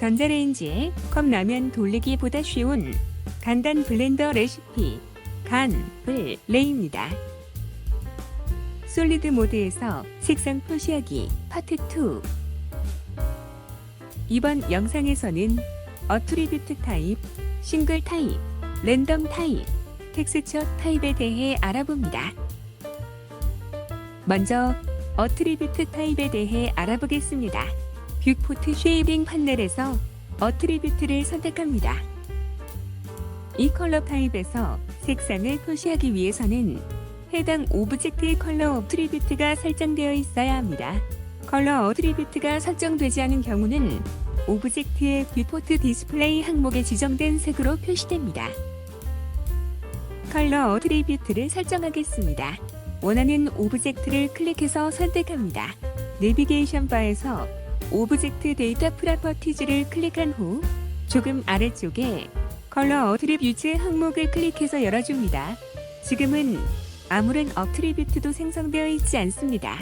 전자레인지에 컵라면 돌리기보다 쉬운 간단 블렌더 레시피 간, 불, 레입니다. 솔리드 모드에서 색상 표시하기 파트 2 이번 영상에서는 어트리뷰트 타입, 싱글 타입, 랜덤 타입, 텍스처 타입에 대해 알아봅니다. 먼저 어트리뷰트 타입에 대해 알아보겠습니다. 뷰포트 쉐이빙 판넬에서 어트리뷰트를 선택합니다. 이 컬러 타입에서 색상을 표시하기 위해서는 해당 오브젝트의 컬러 어트리뷰트가 설정되어 있어야 합니다. 컬러 어트리뷰트가 설정되지 않은 경우는 오브젝트의 뷰포트 디스플레이 항목에 지정된 색으로 표시됩니다. 컬러 어트리뷰트를 설정하겠습니다. 원하는 오브젝트를 클릭해서 선택합니다. 내비게이션 바에서 오브젝트 데이터 프로퍼티즈를 클릭한 후 조금 아래쪽에 컬러 어트리뷰트 항목을 클릭해서 열어줍니다. 지금은 아무런 어트리뷰트도 생성되어 있지 않습니다.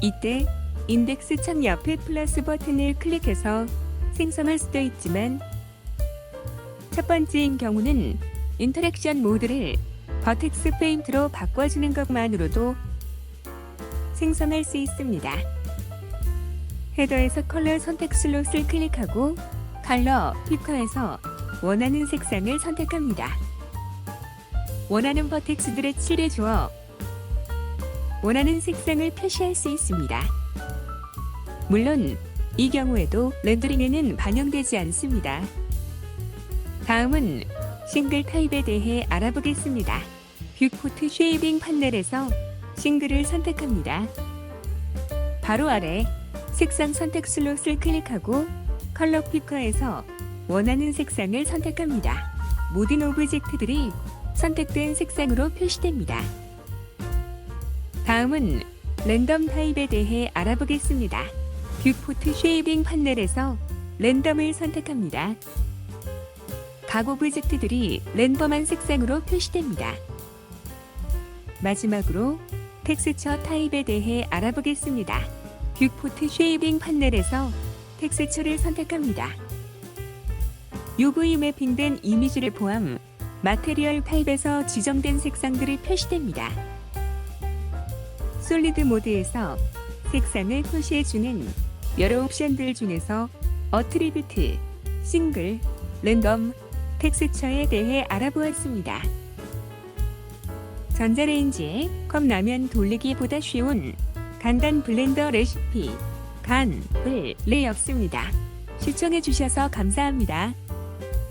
이때 인덱스 창 옆에 플러스 버튼을 클릭해서 생성할 수도 있지만 첫 번째인 경우는 인터랙션 모드를 버텍스 페인트로 바꿔주는 것만으로도 생성할 수 있습니다. 헤더에서 컬러 선택 슬롯을 클릭하고 컬러 피커에서 원하는 색상을 선택합니다. 원하는 버텍스들을 칠해주어 원하는 색상을 표시할 수 있습니다. 물론 이 경우에도 렌더링에는 반영되지 않습니다. 다음은 싱글 타입에 대해 알아보겠습니다. 뷰포트 쉐이빙 판넬에서 싱글을 선택합니다. 바로 아래 색상 선택 슬롯을 클릭하고 컬러 피커에서 원하는 색상을 선택합니다. 모든 오브젝트들이 선택된 색상으로 표시됩니다. 다음은 랜덤 타입에 대해 알아보겠습니다. 뷰포트 쉐이빙 판넬에서 랜덤을 선택합니다. 각 오브젝트들이 랜덤한 색상으로 표시됩니다. 마지막으로 텍스처 타입에 대해 알아보겠습니다. 뷰포트 쉐이빙 판넬에서 텍스처를 선택합니다. UV 매핑된 이미지를 포함 마테리얼 타입에서 지정된 색상들이 표시됩니다. 솔리드 모드에서 색상을 표시해주는 여러 옵션들 중에서 어트리뷰트, 싱글, 랜덤, 텍스처에 대해 알아보았습니다. 전자레인지에 컵라면 돌리기보다 쉬운 간단 블렌더 레시피 간, 불, 레였습니다. 시청해주셔서 감사합니다.